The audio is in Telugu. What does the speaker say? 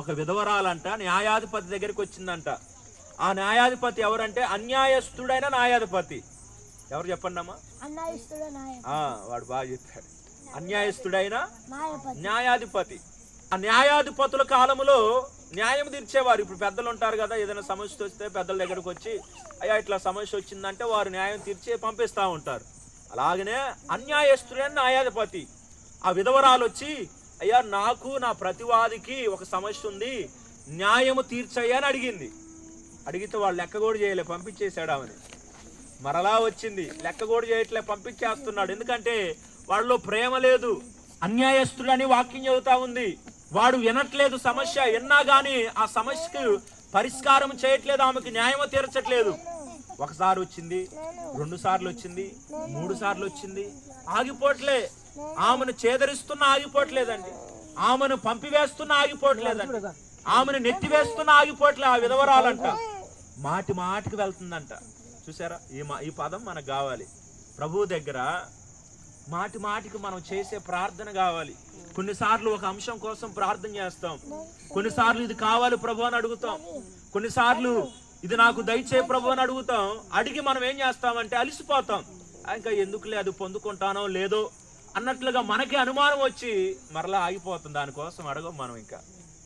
ఒక విధవరాలంట న్యాయాధిపతి దగ్గరికి వచ్చిందంట. ఆ న్యాయాధిపతి ఎవరంటే అన్యాయస్తుడైన న్యాయాధిపతి. ఎవరు చెప్పండి అమ్మా వాడు బాగా చెప్పాడు. అన్యాయస్తుడైన న్యాయాధిపతి. ఆ న్యాయాధిపతుల కాలంలో న్యాయం తీర్చేవారు. ఇప్పుడు పెద్దలు ఉంటారు కదా ఏదైనా సమస్య వస్తే పెద్దల దగ్గరకు వచ్చి అయ్యా ఇట్లా సమస్య వచ్చిందంటే వారు న్యాయం తీర్చి పంపిస్తూ ఉంటారు. అలాగనే అన్యాయస్తుడైన న్యాయాధిపతి. ఆ విధవరాలు వచ్చి అయ్యా నాకు నా ప్రతివాదికి ఒక సమస్య ఉంది. న్యాయము తీర్చయ్యా అని అడిగింది. అడిగితే వాళ్ళు లెక్క కూడా చేయలే పంపించేశాడు ఆమెను. మరలా వచ్చింది లెక్క కూడా చేయట్లే పంపించేస్తున్నాడు. ఎందుకంటే వాళ్ళలో ప్రేమ లేదు అన్యాయస్తుడని వాక్యం చెబుతా ఉంది. వాడు వినట్లేదు సమస్య విన్నా కానీ ఆ సమస్యకు పరిష్కారం చేయట్లేదు ఆమెకి న్యాయం తీర్చట్లేదు. ఒకసారి వచ్చింది రెండు సార్లు వచ్చింది మూడు సార్లు వచ్చింది. ఆగిపోవట్లే. ఆమెను చేదరిస్తున్న ఆగిపోవట్లేదండి. ఆమెను పంపివేస్తున్న ఆగిపోవట్లేదండి. ఆమెను నెత్తివేస్తున్నా ఆగిపోవట్లే ఆ విధవరాలంట. మాటి మాటికి వెళ్తుందంట. చూసారా? ఈ మా ఈ పదం మనకు కావాలి. ప్రభు దగ్గర మాటి మాటికి మనం చేసే ప్రార్థన కావాలి. కొన్నిసార్లు ఒక అంశం కోసం ప్రార్థన చేస్తాం. కొన్నిసార్లు ఇది కావాలి ప్రభు అని అడుగుతాం. కొన్నిసార్లు ఇది నాకు దయచే ప్రభు అని అడుగుతాం. అడిగి మనం ఏం చేస్తామంటే అలిసిపోతాం. ఇంకా ఎందుకులే అది పొందుకుంటానో లేదో అన్నట్లుగా మనకి అనుమానం వచ్చి మరలా ఆగిపోతుంది. దానికోసం అడగం మనం ఇంకా.